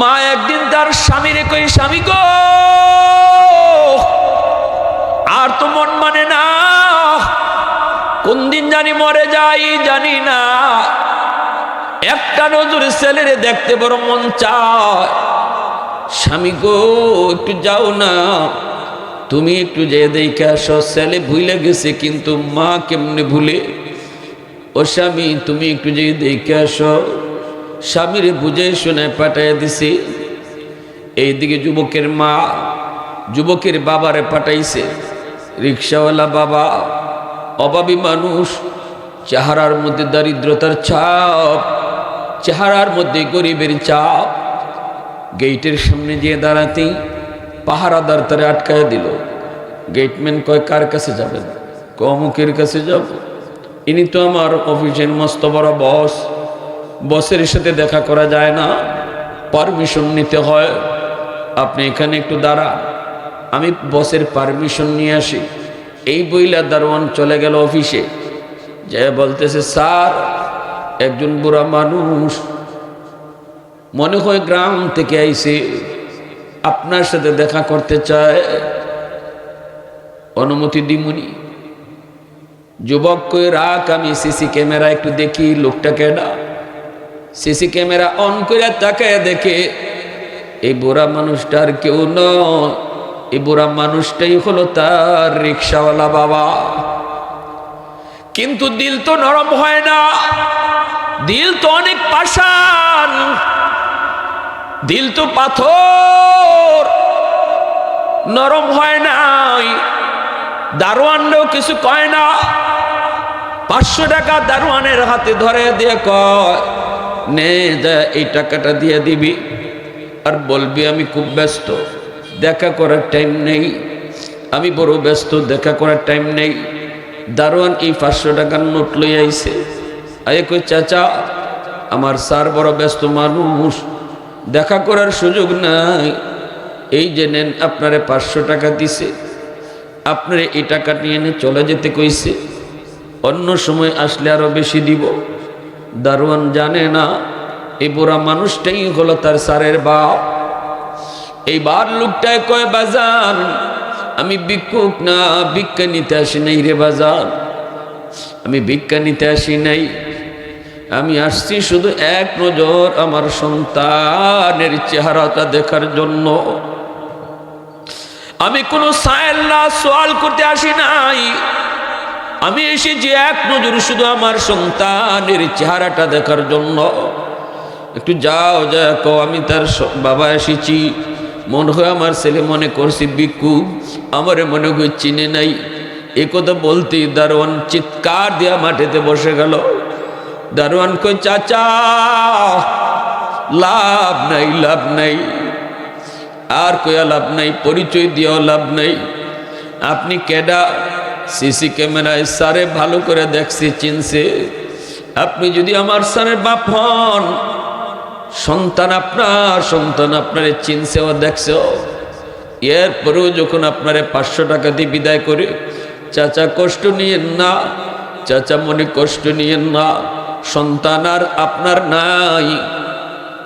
মা একদিন তার স্বামীরে কই স্বামী গো, আর তো মন মানে না। কোন দিন জানি মরে যাই জানি না। একটা নজর ছেলেরে দেখতে বড় মন চায়। স্বামী গো, একটু যাও না। তুমি একটু যে দেখে আসো। ছেলে ভুলে গেছে, কিন্তু মা কেমনে ভুলে? ও স্বামী, তুমি একটু যে দেখে আসো। স্বামীরে বুঝে শুনে পাঠাইয়া দিছি। এইদিকে যুবকের মা যুবকের বাবারে পাঠাইছে। রিক্সাওয়ালা বাবা, অভাবী মানুষ, চেহারার মধ্যে দারিদ্রতার ছাপ, চেহারার মধ্যে গরিবের চাপ। গেইটের সামনে গিয়ে দাঁড়াতেই পাহারাদার তারে আটকায় দিল। গেটম্যান কয়, কার কাছে যাবেন? কমুকের কাছে যাব। ইনি তো আমার অফিসের মস্ত বড় বস। বসের সাথে দেখা করা যায় না। পারমিশন নিতে হয়। আপনি এখানে একটু দাঁড়া আমি বসের পারমিশন নিয়ে আসি। এই বইলা দারোয়ান চলে গেল অফিসে। যে বলতেছে, স্যার, একজন বুড়া মানুষ মনে হয় গ্রাম থেকে আইসে আপনার সাথে দেখা করতে চায় অনুমতি দিমুনি। যুবক কই, রাখ, আমি সিসি ক্যামেরা একটু দেখি লোকটা কেডা সিসি ক্যামেরা অন করে তাকায় দেখে, এই বুড়া মানুষটার কেউ নয়। এই বুড়া মানুষটাই হলো তার রিক্সাওয়ালা বাবা। কিন্তু দিল তো নরম হয় না। দিল তো অনেক পাষাণ। দিল তো পাথর। নরম হয় নাই। দারোয়ানও কিছু কয় না। পাঁচশো টাকা দারোয়ানের হাতে ধরে দিয়ে কয় নে, যা, এই টাকাটা দিয়ে দিবি। আর বলবি, আমি খুব ব্যস্ত, দেখা করার টাইম নেই। আমি বড় ব্যস্ত, দেখা করার টাইম নেই। দারোয়ান এই পাঁচশো টাকার নোট লই আইছে। আয়ে কই, চাচা, আমার স্যার বড় ব্যস্ত মানুষ, দেখা করার সুযোগ নাই। এই যে নেন, আপনারে পাঁচশো টাকা দিছে। আপনারে এই টাকা নিয়ে এনে চলে যেতে কইছে। অন্য সময় আসলে আরও বেশি দিব। দারোয়ান জানে না, এই বুড়া মানুষটাই হলো তার স্যারের বাপ। এইবার লোকটায় কয়, বাজান, আমি ভিক্ষুক না, ভিক্ষা নিতে আসি নাই রে বাজান। আমি ভিক্ষা নিতে আসি নাই। আমি আসছি শুধু এক নজর আমার সন্তানের চেহারাটা দেখার জন্য। আমি কোনো সায়েল না, সোয়াল করতে আসি নাই। আমি এসেছি এক নজর শুধু আমার সন্তানের চেহারাটা দেখার জন্য। একটু যাও যা কো আমি তার বাবা এসেছি। মনে হয় আমার ছেলে মনে করছি বিকু আমারে মনে হয় চিনে নাই। এ কথা বলতেই দারোয়ান চিৎকার দিয়া মাটিতে বসে গেল। দারোয়ান কই চাচা, লাভ নাই লাভ নাই। আর কয়া লাভ নাই, পরিচয় দিয়েও লাভ নাই। আপনি কেডা সিসি ক্যামেরায় সারে ভালো করে দেখছি, চিনছে। আপনি যদি আমার সারের বাপ হন, সন্তান আপনার, সন্তান আপনারে চিনছে ও দেখছে। এরপরেও যখন আপনারে পাঁচশো টাকা দিয়ে বিদায় করে, চাচা কষ্ট নিয়েন না, চাচা মনে কষ্ট নিয়েন না, সন্তান আর আপনার নাই,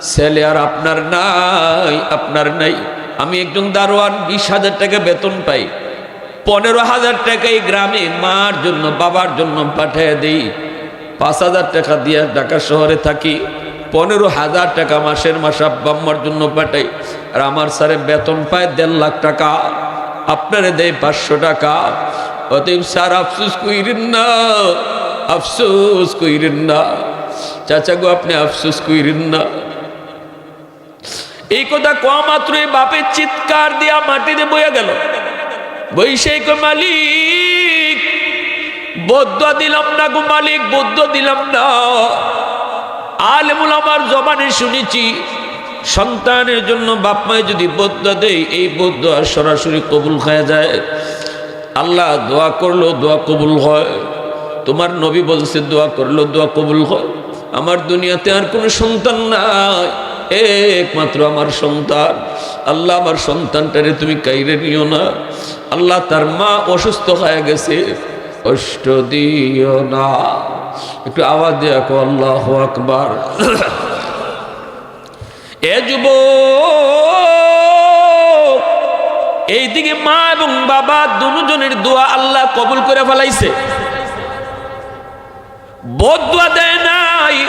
ছেলে আর আপনার নাই আপনার নাই। আমি একজন দারোয়ান, বিশ হাজার টাকা বেতন পাই। পনেরো হাজার টাকা এই গ্রামে মার জন্য, বাবার জন্য পাঠিয়ে দিই। পাঁচ হাজার টাকা দিয়ে ঢাকা শহরে থাকি। পনেরো হাজার টাকা মাসের মাস আব্বা আম্মার জন্য পাঠাই। আর আমার স্যারে বেতন পায় দেড় লাখ টাকা। আপনারে দেয় পাঁচশো টাকা। অতএব স্যার, আফসুস কইরেন না, আফসোস কইরেন না। চাচা গো, আপনি আফসুস কইরেন না। এই কথা কোয়া মাত্র এই বাপের চিৎকার দিয়া মাটিতে বইয়া গেল। বৈশাখ মালিক, বৌদ্ধ দিলাম না গো মালিক, বৌদ্ধ দিলাম না। আলেমুল আমার জবানে শুনেছি, সন্তানের জন্য বাপ মায় যদি বৌদ্ধ দেয়, এই বৌদ্ধ আর সরাসরি কবুল খাওয়া যায়। আল্লাহ দোয়া করল দোয়া কবুল হয়। তোমার নবী বলছে, দোয়া করল দোয়া কবুল হয়। আমার দুনিয়াতে আর কোনো সন্তান নাই। একমাত্র আমার সন্তান। আল্লাহ আমার সন্তানটারে তুমি কাইরে নিও না। আল্লাহ তার মা অসুস্থ হয়ে গেছে। কষ্ট দিও না। একটু আওয়াজ দিয়ে আল্লাহ আকবার। এ যুব এইদিকে মা এবং বাবা দুজনের দোয়া আল্লাহ কবুল করে ফেলাইছে। বোধ দোয়া দেয় নাই।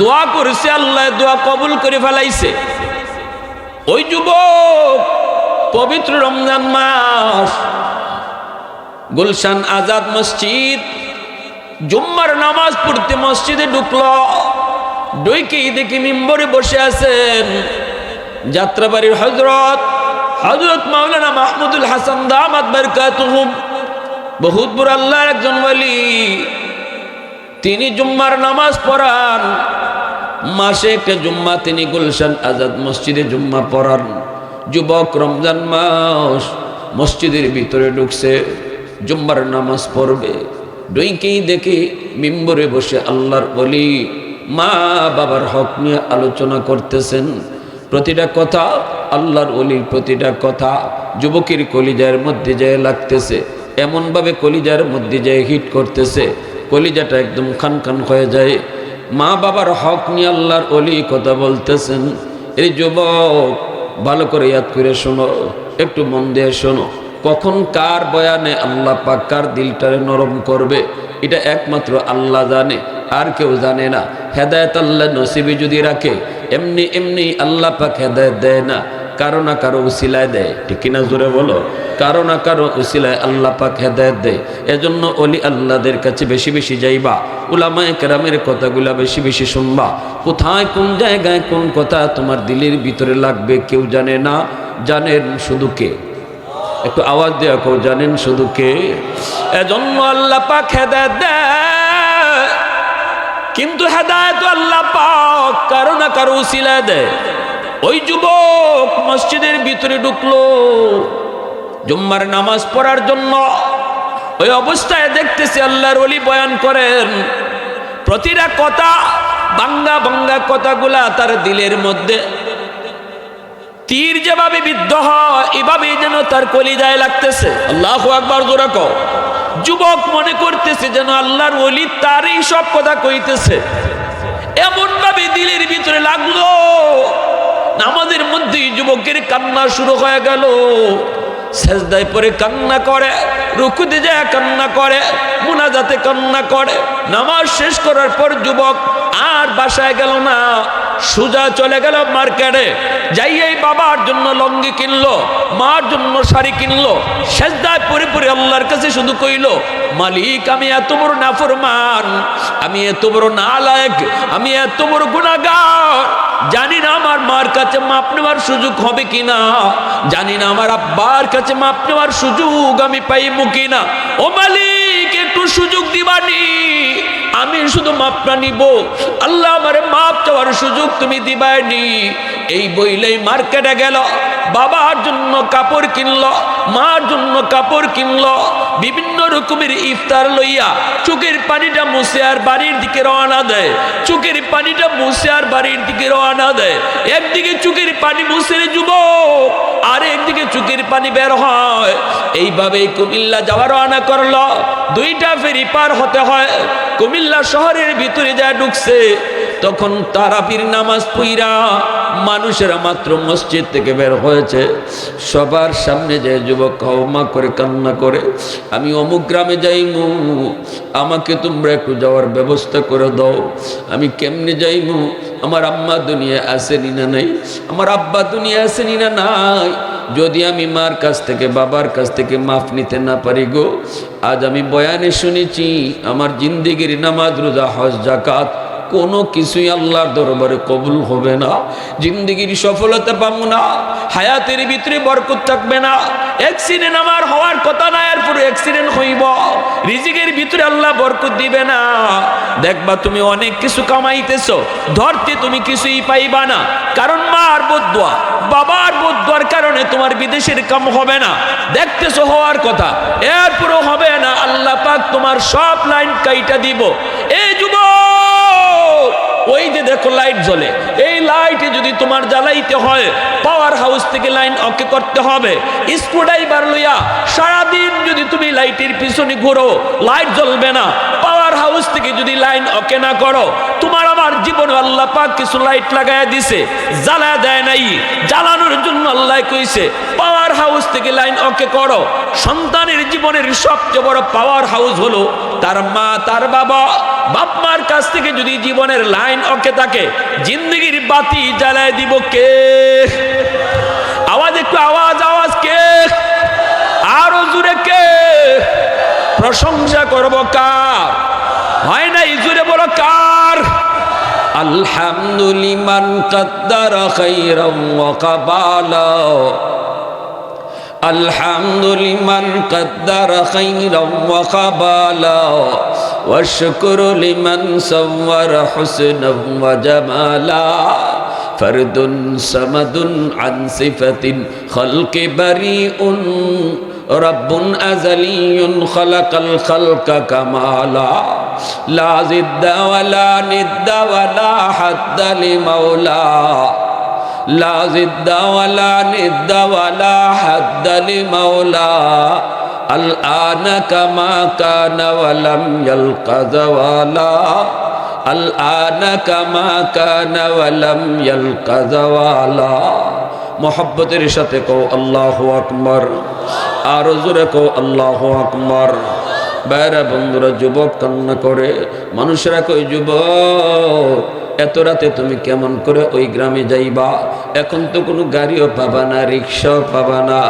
দোয়া করেছে, আল্লাহ দোয়া কবুল করে ফেলাইছে। ওই যুবক, পবিত্র রমজান মাস, গুলশান আজাদ মসজিদ, জুম্মার নামাজ পড়তে মসজিদে ঢুকল ডুইকেই দেখি মিম্বরে বসে আছেন যাত্রাবাড়ির হজরত হজরত মাওলানা মাহমুদুল হাসান দামাত বারকাতুহুম। বহুত বড় আল্লাহর একজন বলি তিনি জুম্মার নামাজ পড়ান। মাসে একটা জুম্মা, তিনি গুলশান আজাদ মসজিদে জুম্মা পড়ান। যুবক রমজান মাস, মসজিদের ভিতরে ঢুকছে, জুম্মার নামাজ পড়বে। ডইকেই দেখে মিম্বরে বসে আল্লাহর বলি মা বাবার হক নিয়ে আলোচনা করতেছেন। প্রতিটা কথা আল্লাহর অলির প্রতিটা কথা যুবকের কলিজার মধ্যে যায় লাগতেছে। এমনভাবে কলিজার মধ্যে যায় হিট করতেছে। কলিজাটা একদম খান খান হয়ে যায়। মা বাবার হক নিয়ে আল্লাহর অলি কথা বলতেছেন। এই যুবক, ভালো করে ইয়াদ করে শোনো, একটু মন দিয়ে শোনো। কখন কার বয়ানে আল্লাহ পাক কার দিলটারে নরম করবে, এটা একমাত্র আল্লাহ জানে, আর কেউ জানে না। হেদায়ত আল্লাহ নসিবি যদি রাখে, এমনি এমনি আল্লাহ পাক হেদায়ত দেয় না, কারও না কারও উসিলায় দেয়। ঠিক কিনা জোরে বলো? কারও না কারও উসিলায় আল্লাহ পাক হেদায়ত দেয়। এজন্য অলি আল্লাহদের কাছে বেশি বেশি যাইবা। উলামায় কেরামের কথাগুলা বেশি বেশি শুনবা। কোথায় কোন জায়গায় কোন কথা তোমার দিলের ভিতরে লাগবে কেউ জানে না। জানেন শুধু কে? একটু আওয়াজ দেওয়া কেউ জানেন শুধু কে? এজন্য আল্লাহ পাক হেদায়ত দেয়। কিন্তু হেদায়ত আল্লাহ পাক কারও না কারও উসিলায় দেয়। ওই যুবক মসজিদের ভিতরে ঢুকলো। জুম্মার নামাজ পড়ার জন্য ওই অবস্থায় দেখতেছি আল্লাহর অলি বয়ান করেন, প্রতিটা কথা, বাঙ্গা বাঙ্গা কথাগুলা তার দিলের মধ্যে। তীর যেভাবে বিদ্ধ হয় এভাবে যেন তার কলিজায় লাগতেছে। আল্লাহ আকবার জোরাক যুবক মনে করতেছে যেন আল্লাহর অলি তারই সব কথা কইতেছে। এমন ভাবে দিলের ভিতরে লাগল। নামাজের মধ্যেই যুবকের কান্না শুরু হয়ে গেল। সেজদায় পরে কান্না করে, রুকুতে যায় কান্না করে, মুনাজাতে কান্না করে। নামাজ শেষ করার পর যুবক আর বাসায় গেল না। সুজা চলে গেল মার্কেটে। যাই এই বাবার জন্য লঙ্গি কিনলো, মার জন্য শাড়ি কিনলো, সেজদায় পরে আল্লাহর কাছে শুধু কইল, মালিক, আমি এত বড় নাফরমান, আমি এত বড় নালায়ক, আমি এত বড় গুণাগার জানি না আমার মার কাছে মাপ নেওয়ার সুযোগ হবে কিনা। জানি না আমার আব্বার কাছে মাপ নেওয়ার সুযোগ আমি পাইব কিনা। ও মালিক, একটু সুযোগ দিবানি। আমি শুধু মাপটা নিব। আল্লাহ আমার মাপ চাওয়ার সুযোগ তুমি দিবাইনি এই বইলেই মার্কেটে গেল। বাবার জন্য কাপড় কিনল, মার জন্য কাপড় কিনল। বিভিন্ন রকমের ইফতার লইয়া চোখের পানিটা মুছে আর বাড়ির দিকে রওনা দেয়। চোখের পানিটা মুছে আর বাড়ির দিকে রওনা দেয়। একদিকে চোখের পানি মুছে যুব আর একদিকে চোখের পানি বের হয়। এইভাবেই কুমিল্লা যাওয়া রওনা করল। দুইটা ফেরি পার হতে হয়। কুমিল্লা শহরের ভিতরে যা ঢুকছে তখন তারাপির নামাজ পুইরা মানুষেরা মাত্র মসজিদ থেকে বের হয়েছে। সবার সামনে যে যুবক ক্ষমা করে কান্না করে, আমি অমুক গ্রামে যাইমু, আমাকে তোমরা একটু যাওয়ার ব্যবস্থা করে দাও। আমি কেমনে যাইমু? আমার আম্মা দুনিয়া আসেনি না নাই? আমার আব্বা দুনিয়া আসেনি না নাই? যদি আমি মার কাছ থেকে, বাবার কাছ থেকে মাফ নিতে না পারি গো, আজ আমি বয়ানে শুনেছি, আমার জিন্দিগির নামাজ, রোজা, হজ জাকাত কোনো কিছুই আল্লাহর দরবারে কবুল হবে না। জিন্দগির সফলতা পাবো না, হায়াতের ভিতরে বরকত থাকবে না। অ্যাক্সিডেন্ট আমার হওয়ার কথা না এর পুরো অ্যাক্সিডেন্ট হইব। রিজিকের ভিতরে আল্লাহ বরকত দিবে না। দেখবা তুমি অনেক কিছু কামাইতেছো, ধরতে তুমি কিছুই পাইবা না। কারণ মা মার বদুয়া বাবার বদুয়ার কারণে তোমার বিদেশের কাম হবে না। দেখতেছো হওয়ার কথা, এরপরও হবে না। আল্লাহ পাক তোমার সব লাইন কাইটা দিব। এই দেখো লাইট জ্বলে। এই লাইটে যদি তোমার জ্বালাইতে হয় পাওয়ার হাউস থেকে লাইন অকে করতে হবে। স্ক্রুড্রাইভার লইয়া সারাদিন যদি তুমি লাইটের পিছনে ঘুরো লাইট জ্বলবে না। পাওয়ার হাউস থেকে যদি লাইন অকে না করো, তোমার জীবনে আল্লাহ পাক কিছু লাইট লাগায় দিছে জ্বালা দেয় নাই। জ্বালানোর জন্য আল্লাহ কইছে পাওয়ার হাউস থেকে লাইন ওকে করো। সন্তানের জীবনের সবচেয়ে বড় পাওয়ার হাউস হলো তার মা, তার বাবা। বাপ মার কাছ থেকে যদি জীবনের লাইন ওকে থাকে, জিন্দগির বাতি জ্বালায় দিব কে? আওয়াজ একটু আওয়াজ আওয়াজ কে? আরও জুড়ে কে? প্রশংসা করব কার? হয় না জুড়ে বলো কার? الحمد لمن قدر خيرا وقبالا. الحمد لمن قدر خيرا وقبالا. والشكر لمن صور حسنا وجمالا. فرد سمد عن صفة خلق بريء. رب أزلي خلق الخلق كمالا. لا زد ولا ند ولا حد لمولاه لا زد ولا ند ولا حد لمولى الآن كما كان ولم يلق زوالا الآن كما كان ولم يلق زوالا মোহব্বতের সাথে কো আল্লাহ আকবর আরো জোরে কো আল্লাহ আকবর বাইরা বন্ধুরা, যুবক কান্না করে। মানুষেরা কই যুবক, এত রাতে তুমি কেমন করে ওই গ্রামে যাইবা? এখন তো কোনো গাড়িও পাবা না, রিক্সাও পাবা না।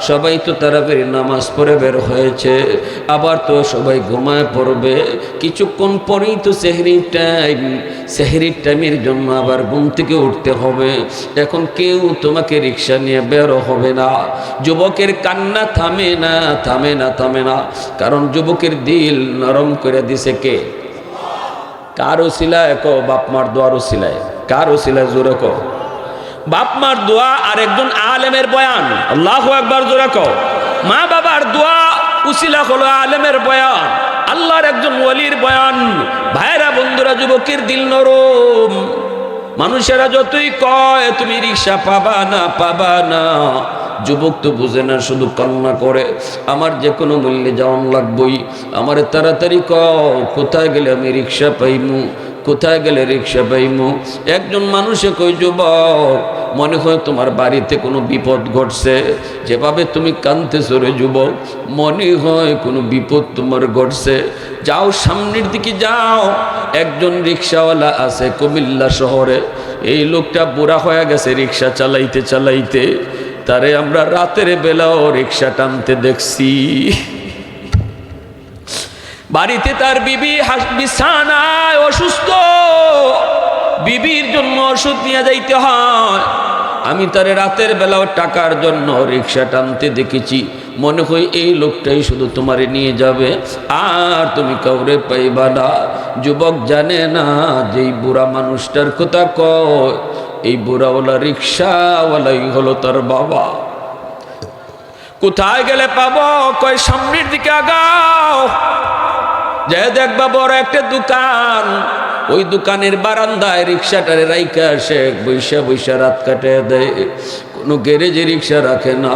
সবাই তো তারাবের নামাজ পড়ে বের হয়েছে, আবার তো সবাই ঘুমায় পড়বে। কিছুক্ষণ পরেই তো সেহরির টাইম সেহরির টাইমের জন্য আবার ঘুম থেকে উঠতে হবে। এখন কেউ তোমাকে রিক্সা নিয়ে বেরো হবে না। যুবকের কান্না থামে না থামে না থামে না। কারণ যুবকের দিল নরম করে দিছে কে? কার ওসিলায় কো বাপ মার ওসিলায় কার ওসিলায় জোরে কো বাপ মার দোয়া আর একজন আলেমের বয়ান। আল্লাহ একবার জোরে কো মা বাবার দোয়া উসিলা হলো আলেমের বয়ান, আল্লাহর একজন ওলির বয়ান। ভাইরা বন্ধুরা, যুবকের দিল নরম। মানুষেরা যতই কয়, তুমি রিক্সা পাবা না পাবা না। যুবক তো বুঝে না, শুধু কান্না করে। আমার যে কোনো মূল্যে যাওয়ান লাগবই। আমার তাড়াতাড়ি কোথায় গেলে আমি রিক্সা পাইমু? কোথায় গেলে রিক্সা পাইমু? একজন মানুষে কই যুবক, মনে হয় তোমার বাড়িতে কোনো বিপদ ঘটছে। যেভাবে তুমি কানতে সরে যুবক, মনে হয় কোনো বিপদ তোমার ঘটছে। যাও সামনের দিকে যাও। একজন রিক্সাওয়ালা আছে কুমিল্লা শহরে। এই লোকটা বুড়া হয়ে গেছে রিক্সা চালাইতে চালাইতে। তারে আমরা রাতের বেলাও রিক্সা টানতে দেখছি। বাড়িতে তার বিবি বিছানায় অসুস্থ। বিবির জন্য ওষুধ নিয়ে যাইতে হয়। আমি তারে রাতের বেলাও টাকার জন্য রিক্সা টানতে দেখেছি। মনে হয় এই লোকটাই শুধু তোমারে নিয়ে যাবে। আর তুমি কাউরে পাইবা না। যুবক জানে না যে বুড়া মানুষটার কথা কয়। এই বুড়াওয়ালা রিক্সাওয়ালাই হলো তার বাবা। কোথায় গেলে পাবো? কয় সামনের দিকে আগাও। যে দেখবা বড় একটা দোকান, ওই দোকানের বারান্দায় রিক্সাটারে রাইকা আসে বৈশা বৈশা রাত কাটে দেয়। কোনো গ্যারেজে রিক্সা রাখে না,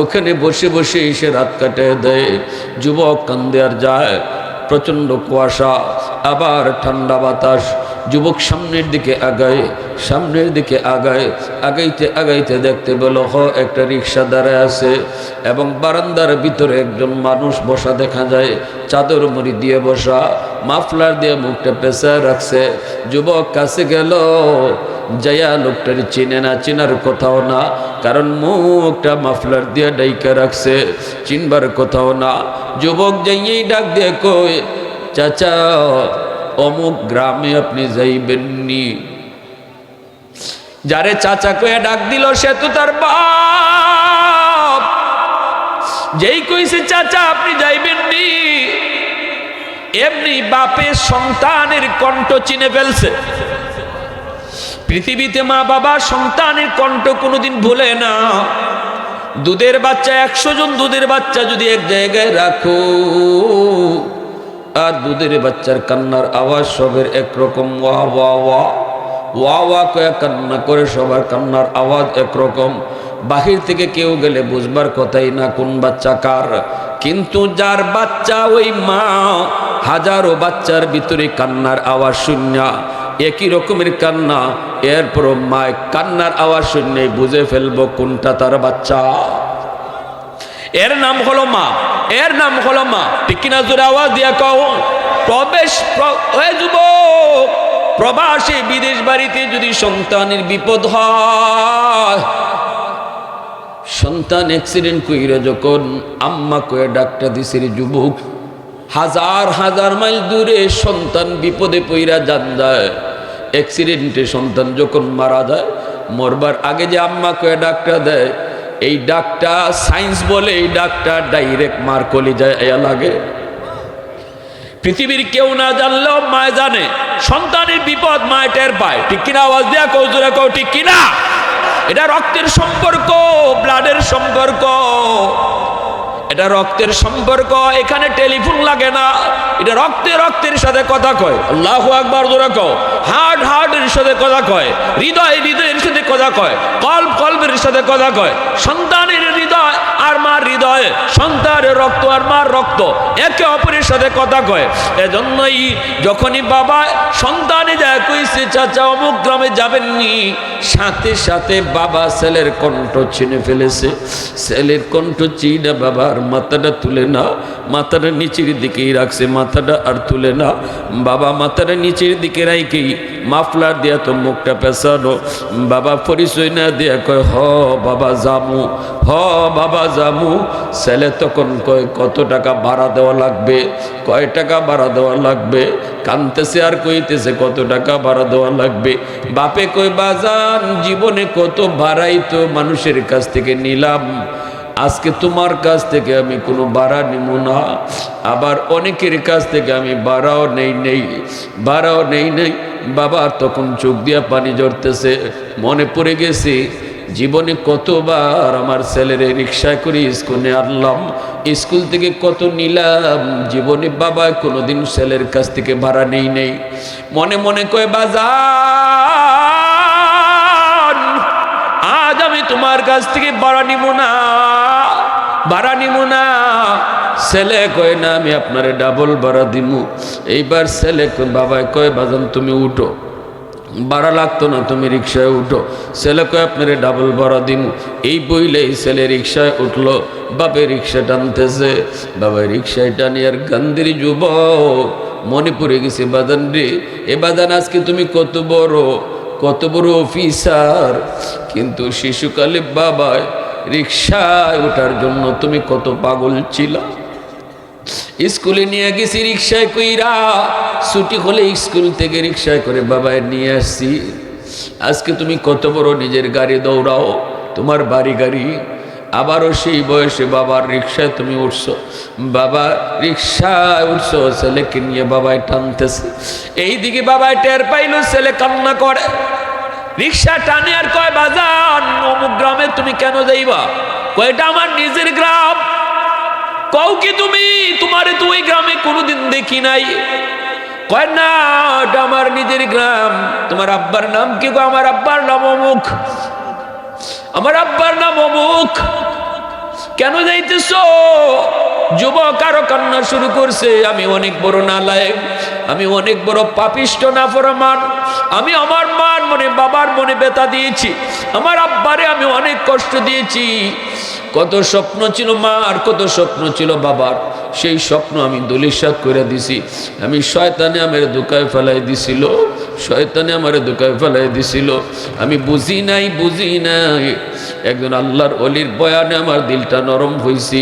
ওখানে বসে বসে এসে রাত কাটে দেয়। যুবক কান্দে আর যায়, প্রচণ্ড কুয়াশা, আবার ঠান্ডা বাতাস যুবক সামনের দিকে আগায়, সামনের দিকে আগায়, আগাইতে আগাইতে দেখতে পেল, হ, একটা রিক্সা দাঁড়ায় আছে এবং বারান্দার ভিতরে একজন মানুষ বসা দেখা যায়, চাদর মুড়ি দিয়ে বসা, মাফলার দিয়ে মুখটা পেঁচায় রাখছে। যুবক কাছে গেল, যাইয়া লোকটার চিনে না, চিনার কোথাও না, কারণ মুখটা মাফলার দিয়ে ডাইকা রাখছে, চিনবার কোথাও না। যুবক যাইয়েই ডাক দিয়ে কই চাচা অমুক গ্রামে আপনি যাইবেননি। যারে চাচা কয়ে ডাক দিল, সে তো তার বাপ। যেই কইছে, চাচা, আপনি যাইবেননি। এমনি বাপের সন্তানের কণ্ঠ চিনে ফেলছে। পৃথিবীতে মা বাবা সন্তানের কণ্ঠ কোনোদিন ভুলে না। দুধের বাচ্চা, একশো জন দুধের বাচ্চা যদি এক জায়গায় রাখো আর দুধের বাচ্চার কান্নার আওয়াজ সবের একরকম, ওয়া ওয়া ওয়া। ওয়া ওয়া কয়া কান্না করে সবার কান্নার আওয়াজ একরকম। বাহির থেকে কেউ গেলে বুঝবার কথাই না কোন বাচ্চা কার। কিন্তু যার বাচ্চা ওই মা, হাজারো বাচ্চার ভিতরে কান্নার আওয়াজ শূন্য। একই রকমের কান্না এরপর মায় কান্নার আওয়াজ শুনে বুঝে ফেলব কোনটা তার বাচ্চা। এর নাম হলো মা। এর নাম হলো মা। ঠিক জোরে আওয়াজ দিয়া কও। প্রবেশ প্র- যুবক, প্রবাসী বিদেশ বাড়িতে যদি সন্তানের বিপদ হয়, সন্তান অ্যাক্সিডেন্ট কইরা যখন আম্মা কয়ে ডাক্তার দিছে যুবক, হাজার হাজার মাইল দূরে সন্তান বিপদে পইরা যান যায়। অ্যাক্সিডেন্টে সন্তান যখন মারা যায়, মরবার আগে যে আম্মা কয়ে ডাক্তার দেয় এই ডাকটা সায়েন্স বলে এই ডাকটা ডাইরেক্ট মার কলি যায় লাগে। পৃথিবীর কেউ না জানলেও মায় জানে, সন্তানের বিপদ মায় টের পায়। ঠিক কিনা আওয়াজ দেয়া কৌজুরে কৌ ঠিক কিনা? এটা রক্তের সম্পর্ক ব্লাডের সম্পর্ক। এটা রক্তের সম্পর্ক, এখানে টেলিফোন লাগে না। এটা রক্তে রক্তের সাথে কথা কয়। আল্লাহ আকবর দূরে কও। হার্ট, হার্টের সাথে কথা কয়। হৃদয়, হৃদয়ের সাথে কথা কয়। কল্প, কল্পের সাথে কথা কয়। সন্তানের হৃদয় সন্তানের রক্ত আর মার রক্ত। একে অপরের সাথে কথা কয়। এজন্যই যখনই বাবা সন্তানে যায় কইছে চাচা, অমুক গ্রামে যাবেননি? সাথে সাথে বাবা ছেলের কণ্ঠ চিনে ফেলেছে। ছেলের কণ্ঠ চিনে বাবার মাথাটা তুলে না। মাথাটা নিচের দিকেই রাখছে, মাথাটা আর তুলে না। বাবা মাথাটা নিচের দিকে রাইকেই মাফলার দিয়া তো মুখটা পেঁচানো বাবা পরিচয় না দিয়া কয়, হ, বাবা জামু, হ, বাবা জামু ছেলে তখন কয়, কত টাকা ভাড়া দেওয়া লাগবে? কয় টাকা ভাড়া দেওয়া লাগবে? কানতেছে আর কইতেছে, কত টাকা ভাড়া দেওয়া লাগবে? বাপে কই বাজান, জীবনে কত ভাড়াই তো মানুষের কাছ থেকে নিলাম। আজকে তোমার কাছ থেকে আমি কোনো ভাড়া নিব না। আবার অনেকের কাছ থেকে আমি ভাড়াও নেই নেই, ভাড়াও নেই নেই। বাবা তখন চোখ দিয়া পানি জড়তেছে মনে পড়ে গেছে জীবনে কতবার আমার ছেলেরে রিক্সায় করে স্কুলে আনলাম, স্কুল থেকে কত নিলাম, জীবনে বাবা কোনোদিন ছেলের কাছ থেকে ভাড়া নেই নেই। মনে মনে কয় বাজার আজ আমি তোমার কাছ থেকে ভাড়া নিব না, ভাড়া নিব না। ছেলে কয়, না, আমি আপনারে ডাবল ভাড়া দিমু। এইবার ছেলে বাবাই কয়, বাজান, তুমি উঠো। ভাড়া লাগতো না, তুমি রিক্সায় উঠো। ছেলে কয়, আপনারে ডাবল ভাড়া দিমু। এই বইলেই ছেলে রিক্সায় উঠল। বাপে রিক্সা টানতেছে। বাবা রিক্সায় টানি আর গান্ধির যুবক মনে পড়ে গেছে বাদান রে, এ বাদান আজকে তুমি কত বড় কত বড় অফিসার। কিন্তু শিশুকালে বাবায় রিক্সায় ওঠার জন্য তুমি কত পাগল ছিলা। স্কুলে নিয়ে গেছি রিক্সায় কইরা। ছুটি হলে স্কুল থেকে রিক্সায় করে বাবায় নিয়ে আসছি। আজকে তুমি কত বড় নিজের গাড়ি দৌড়াও, তোমার বাড়ি গাড়ি। আবারও সেই বয়সে বাবার রিক্সায় তুমি উঠছো। বাবা রিক্সায় উঠছো, ছেলেকে নিয়ে বাবায় টানতেছে। এই দিকে বাবায় টের পাইলো, ছেলে কান্না করে। রিক্সা টানে আর কয়, বাজান, অমুক গ্রামে তুমি কেন যাইবা? কয়টা, আমার নিজের গ্রাম। কও কি তুমি? তোমারে তো ওই গ্রামে কোনোদিন দেখি নাই। কয়, না, ওটা আমার নিজের গ্রাম। তোমার আব্বার নাম কি গো? আমার আব্বার নাম অমুক। আমার আব্বার নাম অমুক। কেন যাইতেছ? যুবক আরও কান্না শুরু করছে। আমি অনেক বড় নালায়ক। আমি অনেক বড় পাপিষ্ট না ফরমান আমি আমার মার মনে, বাবার মনে ব্যথা দিয়েছি। আমার আব্বারে আমি অনেক কষ্ট দিয়েছি। কত স্বপ্ন ছিল মার, কত স্বপ্ন ছিল বাবার। সেই স্বপ্ন আমি দলিসাত করে দিছি। আমি শয়তানে আমার দোকায় ফেলাই দিছিল, শয়তানে আমার দোকায় ফেলাই দিছিল। আমি বুঝি নাই বুঝি নাই। একজন আল্লাহর অলির বয়ানে আমার দিলটা নরম হয়েছি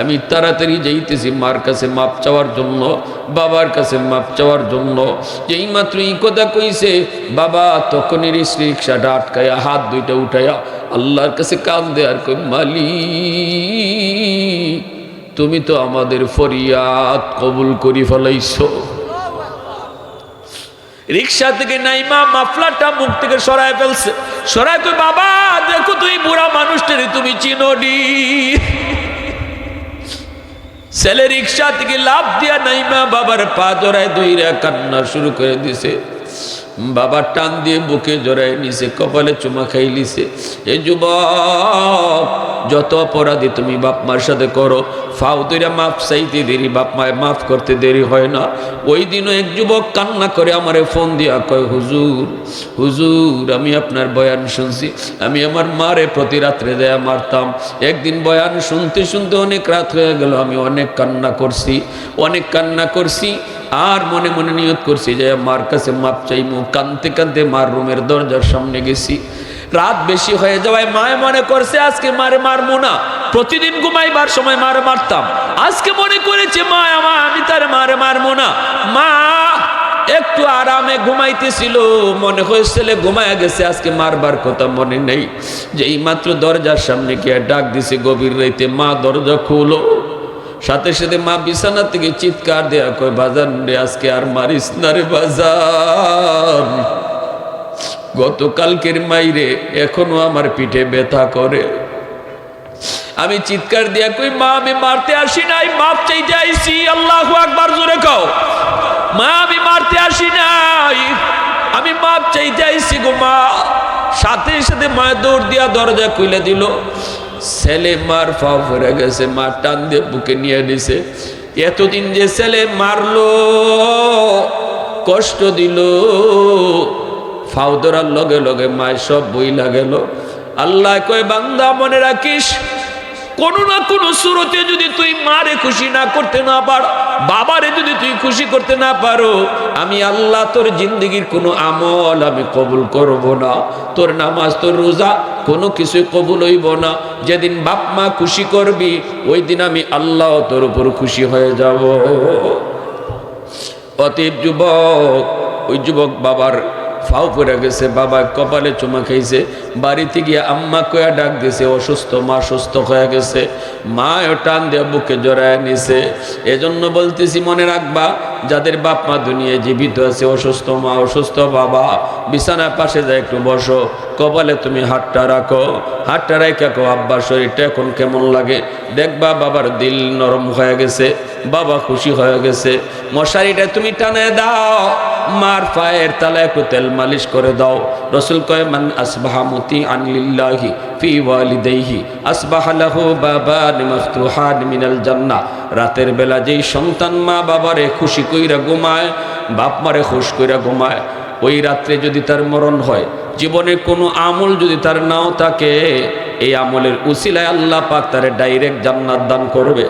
আমি তাড়াতাড়ি যাইতেছি মার কাছে মাপ চাওয়ার জন্য, বাবার কাছে মাপ চাওয়ার জন্য। যেই মাত্র এই কথা কইছে, বাবা, তখনই রিক্সাটা আটকায়া, হাত দুইটা উঠাইয়া আল্লাহর কাছে কান দেয়ার কই মালি তুমি তো আমাদের ফরিয়াদ কবুল করি ফেলাইছো। রিক্সা থেকে নাইমা মাফলাটা মুখ থেকে সরায় ফেলছে। সরায় কই বাবা, দেখো তুই বুড়া মানুষটারে তুমি চিনোডি ছেলে রিক্সা থেকে লাভ দিয়া নাইমা বাবার পা জড়ায় দইরা কান্না শুরু করে দিছে। বাবা টান দিয়ে বুকে জড়াই নিছে, কপালে চুমা খাই লিছে। এ যুবক, যত অপরাধী তুমি বাপ মার সাথে করো ফাউ তুইরা মাফ চাইতে দেরি, বাপ মায় মাফ করতে দেরি হয় না। ওই দিনও এক যুবক কান্না করে আমারে ফোন দিয়া কয়, হুজুর হুজুর, আমি আপনার বয়ান শুনছি। আমি আমার মারে প্রতি রাত্রে দেয়া মারতাম। একদিন বয়ান শুনতে শুনতে অনেক রাত হয়ে গেল, আমি অনেক কান্না করছি, অনেক কান্না করছি। আর মনে মনে নিয়ত করছি যে মার কাছে মাপ চাইমু, কানতে কানতে মার রুমের দরজার সামনে গেছি। রাত বেশি হয়ে যাওয়ায় মায় মনে করছে, আজকে মারে মারবো না। প্রতিদিন ঘুমাইবার সময় মারে মারতাম। আজকে মনে করেছে, মা আমা আমি তার মারে মারবো না। মা, একটু আরামে ঘুমাইতেছিল। মনে হয়েছিল ঘুমায় গেছে, আজকে মারবার কথা মনে নেই। যে এই মাত্র দরজার সামনে গিয়ে ডাক দিছে, গভীর রাইতে মা দরজা খুলো। সাথে সাথে মা বিছানা থেকে চিৎকার দেয়া কয় বাজার রে, আজকে আর মারিস না রে বাজার গতকালকের মাইরে এখনও আমার পিঠে ব্যথা করে। আমি চিৎকার দিয়া কই, মা, আমি মারতে আসি নাই, মাপ চাইতে আইছি, আল্লাহ একবার জোরে কও। মা, আমি মারতে আসি নাই, আমি মাপ চাইতে আইছি গো মা। সাথে সাথে মা দৌড় দিয়া দরজা খুলে দিল। ছেলে মার ফা ভরে গেছে, মা টান দিয়ে বুকে নিয়ে নিছে। এতদিন যে ছেলে মারলো, কষ্ট দিল। ফাউদরার লগে লগে মায় সব বই লাগেলো। আল্লাহ কয়, বান্দা মনে রাখিস কোনো না কোনো সুরতে যদি তুই মারে খুশি না করতে না পার, বাবারে যদি তুই খুশি করতে না পারো, আমি আল্লাহ তোর জিন্দগির কোনো আমল আমি কবুল করব না। তোর নামাজ, তোর রোজা কোনো কিছুই কবুল হইব না। যেদিন বাপ মা খুশি করবি, ওই দিন আমি আল্লাহ তোর উপর খুশি হয়ে যাব। অতীব যুবক, ওই যুবক বাবার ফাও পড়ে গেছে, বাবা কপালে চুমা খাইছে, বাড়িতে গিয়ে আম্মা কয়া ডাক দিছে, অসুস্থ, মা সুস্থ হয়ে গেছে মা টান দিয়ে বুকে জড়ায় নিছে। এজন্য বলতেছি, মনে রাখবা, যাদের বাপ মা দুনিয়ায় জীবিত আছে, অসুস্থ মা, অসুস্থ বাবা, বিছানার পাশে যায় একটু বসো, কপালে তুমি হাতটা রাখো, হাতটা রেখে কো আব্বার শরীরটা এখন কেমন লাগে? দেখবা, বাবার দিল নরম হয়ে গেছে, বাবা খুশি হয়ে গেছে, মশারিটা তুমি টানে দাও। মার পায়ের তালা একটু তেল মালিশ করে দাও। রসুল কয়, মান আসবাহা মতি আনলিল্লাহি ফি ওয়ালিদাইহি, আসবাহ লাহু বাবান মাফতুহান মিনাল জান্নাহ। রাতের বেলা যেই সন্তান মা বাবারে খুশি কইরা ঘুমায়, বাপ মারে খুশ কইরা ঘুমায়, ওই রাত্রে যদি তার মরণ হয়, জীবনে কোনো আমল যদি তার নাও থাকে, এই আমলের উসিলায় আল্লাহ পাক তারে ডাইরেক্ট জান্নাত দান করবে।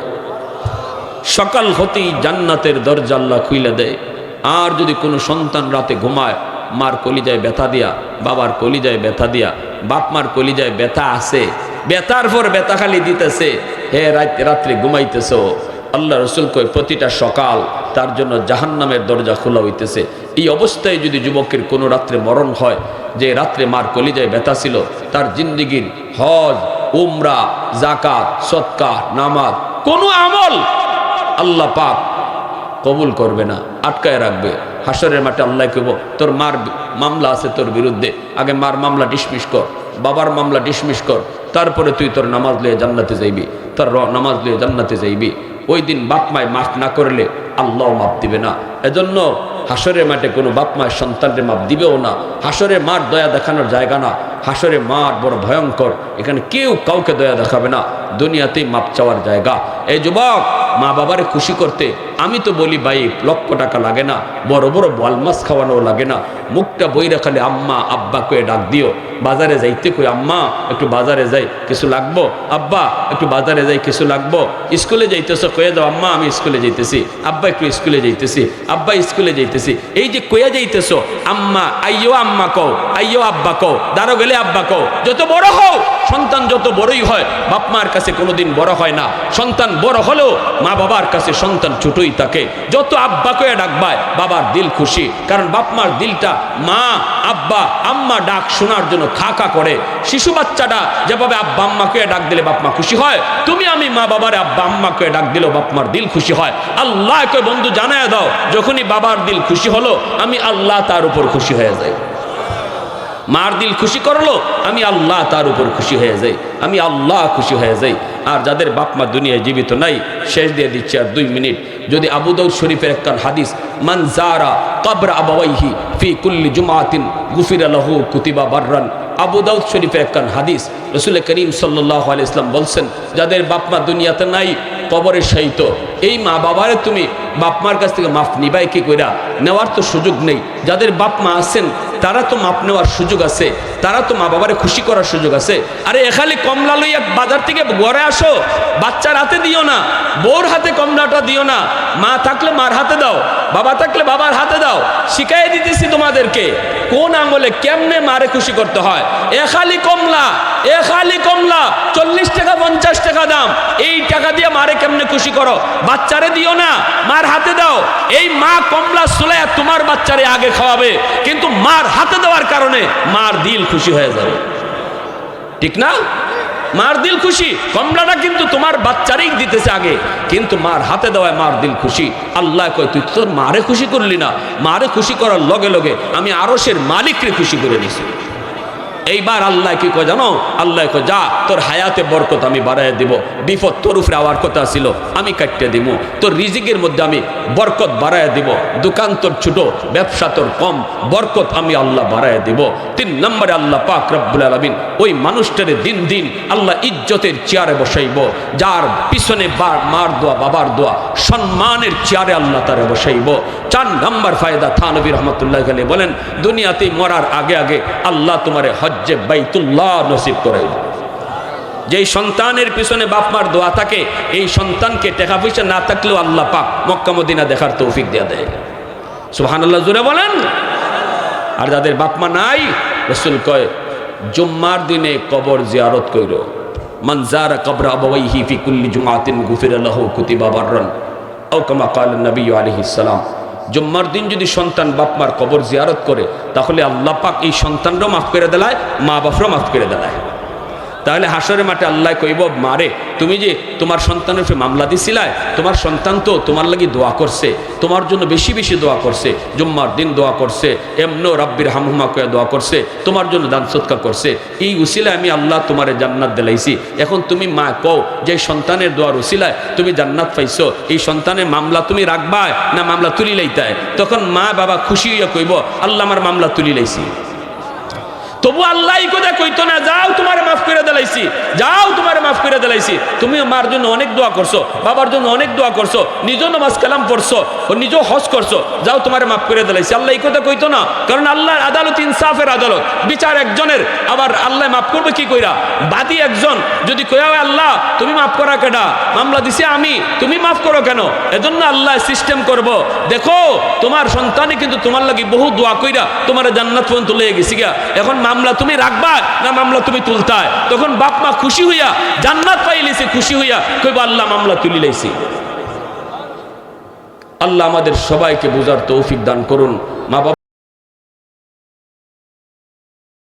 সকাল হতেই জান্নাতের দরজা আল্লাহ খুইলে দেয়। আর যদি কোনো সন্তান রাতে ঘুমায়, মার কলিজায় ব্যথা দিয়া, বাবার কলিজায় ব্যথা দিয়া, বাপ মার কলিজায় ব্যথা আছে, ব্যথার পর ব্যথা খালি দিতেছে, হে রাত রাত্রে ঘুমাইতেছ। আল্লাহ রসুল কয়, প্রতিটা সকাল তার জন্য জাহান্নামের দরজা খোলা হইতেছে। এই অবস্থায় যদি যুবকের কোনো রাত্রে মরণ হয়, যে রাত্রে মার কলিজায় ব্যথা ছিল, তার জিন্দিগির হজ, উমরা জাকাত সৎকা নামাজ, কোনো আমল আল্লাহ পাক কবুল করবে না, আটকায় রাখবে। হাসরের মাঠে আল্লাহ কেব তোর মার মামলা আছে তোর বিরুদ্ধে। আগে মার মামলা ডিসমিস কর, বাবার মামলা ডিসমিস কর, তারপরে তুই তোর নামাজ লিয়ে জান্নাতে যাইবি, তোর নামাজ লিয়ে জান্নাতে যাইবি। ওই দিন বাপ মায় মাফ না করলে আল্লাহ মাপ দিবে না। এজন্য হাসরের মাঠে কোনো বাপমায় মায়ের সন্তানরে মাপ দিবেও না। হাসরে মার দয়া দেখানোর জায়গা না। হাসরে মার বড় ভয়ঙ্কর। এখানে কেউ কাউকে দয়া দেখাবে না। দুনিয়াতেই মাপ চাওয়ার জায়গা। এই যুবক মা বাবারে খুশি করতে আমি তো বলি, ভাই, লক্ষ টাকা লাগে না, বড় বড় বল মাছ খাওয়ানো লাগে না, মুখটা বই রাখালে আম্মা, আব্বা কয়ে ডাক দিও, বাজারে যাইতে কই, আম্মা, একটু বাজারে যাই, কিছু লাগবো? আব্বা, একটু বাজারে যাই, কিছু লাগবো। স্কুলে যাইতেছো? কয়ে যাও, আম্মা, আমি স্কুলে যাইতেছি। আব্বা, একটু স্কুলে যাইতেছি। আব্বা, স্কুলে যাইতেছি। এই যে কয়ে যাইতেছো, আম্মা, আইয়ো আম্মা কও, আইয়ো আব্বা কও, দাঁড়ো গেলে আব্বা কও, যত বড় হও, সন্তান যত বড়ই হয়, বাপ মার কাছে কোনোদিন বড় হয় না, সন্তান বড় হলেও মা বাবার কাছে সন্তান ছোটই থাকে যত আব্বা কয়ে ডাকবায়, বাবার দিল খুশি। কারণ বাপ মার দিলটা মা, আব্বা, আম্মা ডাক শোনার জন্য খাকা করে। শিশু বাচ্চাটা যেভাবে আব্বা আম্মা কয়ে ডাক দিলে বাপ মা খুশি হয়, তুমি আমি মা বাবার আব্বা আম্মা কয়ে ডাক দিলেও বাপ মার দিল খুশি হয়। আল্লাহ কয়ে বন্ধু জানায় দাও, যখনই বাবার দিল খুশি হলো, আমি আল্লাহ তার উপর খুশি হয়ে যাই। মার দিল খুশি করল, আমি আল্লাহ তার উপর খুশি হয়ে যাই। আমি আল্লাহ খুশি হয়ে যাই। আর যাদের বাপ মা দুনিয়ায় জীবিত নাই, শেষ দিয়ে দিচ্ছে আর দুই মিনিট যদি আবু দাউদ শরীফের একখান হাদিস, মান জারা কবর আবাওয়াইহি ফি কুল্লি জুমাতিন গুফির লাহু কুতিবা বাররান। আবু দাউদ শরীফের একখান হাদিস, রসুল করিম সাল্লাহ আলি ইসলাম বলছেন, যাদের বাপমা দুনিয়াতে নাই, কবরে শায়িত এই মা বাবারে তুমি বাপমার কাছ থেকে মাফ নিবাই কি কইরা? নেওয়ার তো সুযোগ নেই। যাদের বাপমা আছেন তারা তো মাপ নেওয়ার সুযোগ আছে, তারা তো মা বাবারে খুশি করার সুযোগ আছে। আরে এখালি কমলা লইয়া বাজার থেকে ঘরে আসো, বাচ্চার হাতে দিও না, বউর হাতে কমলাটা দিও না, মা থাকলে মার হাতে দাও, বাবা থাকলে বাবার হাতে দাও, শিখাই দিতেছি তোমাদেরকে, কোন আঙুলে কেমনে মারে খুশি করতে হয়। এ খালি কমলা এ খালি কমলা, চল্লিশ টাকা, পঞ্চাশ টাকা দাম, এই টাকা দিয়ে মারে কেমনে খুশি করো? বাচ্চারে দিও না, মার হাতে দাও। এই মা কমলা সুলাইয়া তোমার বাচ্চারে আগে খাওয়াবে, কিন্তু মার হাতে দেওয়ার কারণে মার দিল খুশি হয়ে যাবে। ঠিক না? মার দিল খুশি। কমলাটা কিন্তু তোমার বাচ্চারই দিতেছে আগে। কিন্তু মার হাতে দেওয়ায় মার দিল খুশি। আল্লাহ কয়, তুই তোর মারে খুশি করলি না। মারে খুশি করার লগে লগে আমি আরসের মালিককে খুশি করে দিছি। এইবার আল্লাহ কি কয় জানো? আল্লাহ কয়, যা, তোর হায়াতে বরকত আমি বাড়াই দিব। বিপদ তোর উপরে আওয়ার কথা ছিল, আমি কাটতে দিব। তোর রিজিকের মধ্যে আমি বরকত বাড়াই দিব। দোকান তোর ছোট, ব্যবসা তোর কম, বরকত আমি আল্লাহ বাড়াই দিব। তিন নম্বরে আল্লাহ পাক রব্বুল আলমিন ওই মানুষটারে দিন দিন আল্লাহ ইজ্জতের চেয়ারে বসাইব, যার পিছনে মার দোয়া, বাবার দোয়া, সম্মানের চেয়ারে আল্লাহ তারে বসাইব। চার নম্বর ফায়দা থানবী রহমতুল্লাহ বলেন, দুনিয়াতে মরার আগে আগে আল্লাহ তোমারে হজ্জে বাইতুল্লাহ নসিব করাইব যেই সন্তানের পিছনে বাপ মার দোয়া থাকে, এই সন্তানকে টাকা পয়সা না থাকলেও আল্লাহ পাক মক্কা মদিনা দেখার তৌফিক দিয়ে দেয়। সুহান আল্লাহ জুড়ে বলেন। আর যাদের বাপ মা নাই, রসুল কয়, জুম্মার দিনে কবর জিয়ারত কইর। মনজারা কবর আবাইহি ফি কুল্লি জুমাতিন গুফির আল্লাহ কুতিবা বাররান। আও কামা কাল নবী আলাইহিস সালাম। জুম্মার দিন যদি সন্তান বাপমার কবর জিয়ারত করে, তাহলে আল্লাহ পাক এই সন্তানরাও মাফ করে দেলায় মা বাপরাও মাফ করে দেলায়। তাহলে হাসরের মাঠে আল্লাহ কইব, মারে তুমি যে তোমার সন্তানের উপরে মামলা দিছিলায়, তোমার সন্তান তো তোমার লাগি দোয়া করছে, তোমার জন্য বেশি বেশি দোয়া করছে, জুম্মার দিন দোয়া করছে এমনো রাব্বির হামহুমা কয়ে দোয়া করছে, তোমার জন্য দান সৎকার করছে। এই উসিলায় আমি আল্লাহ তোমারে জান্নাত দিলাইছি। এখন তুমি মা কও, যে সন্তানের দোয়ার উসিলায় তুমি জান্নাত পাইছো, এই সন্তানের মামলা তুমি রাখবা না মামলা তুলি লাইতায় তখন মা বাবা খুশি হইয়া কইব, আল্লাহ আমার মামলা তুলি লাইছি তবু আল্লাহ কথা কইতো না, যাও, তোমার মাফ করে দিলাইছি। যাও, তোমার মাফ করে দিলাইছি। তুমি মার জন্য অনেক দোয়া করছ, বাবার জন্য অনেক দোয়া করছ, নিজেও নামাজ কালাম পড়ছো, ও নিজেও হজ করছ। যাও, তোমার মাফ করে দিলাইছি। আল্লাহ কথা কইতো না, কারণ আল্লাহর আদালত ইনসাফের আদালত, বিচার একজনের, আবার আল্লাহ মাফ করবে কি কইরা? বাদী একজন, যদি কয়া আল্লাহ, তুমি মাফ করা কেডা? মামলা দিছে আমি, তুমি মাফ করো কেন? এজন্য আল্লাহ সিস্টেম করব। দেখো, তোমার সন্তানে কিন্তু তোমার লাগি বহু দোয়া কইরা তোমার জান্নাত পর্যন্ত লয়ে গেছি গা এখন মামলা তুমি রাখবা না মামলা তুমি তুলতায়? তখন বাপ মা খুশি হইয়া জান্নাত পাইলেছে, খুশি হইয়া কইব, আল্লাহ মামলা তুলি লাইছি। আল্লাহ আমাদের সবাইকে বোঝার তৌফিক দান করুন। মা বাবা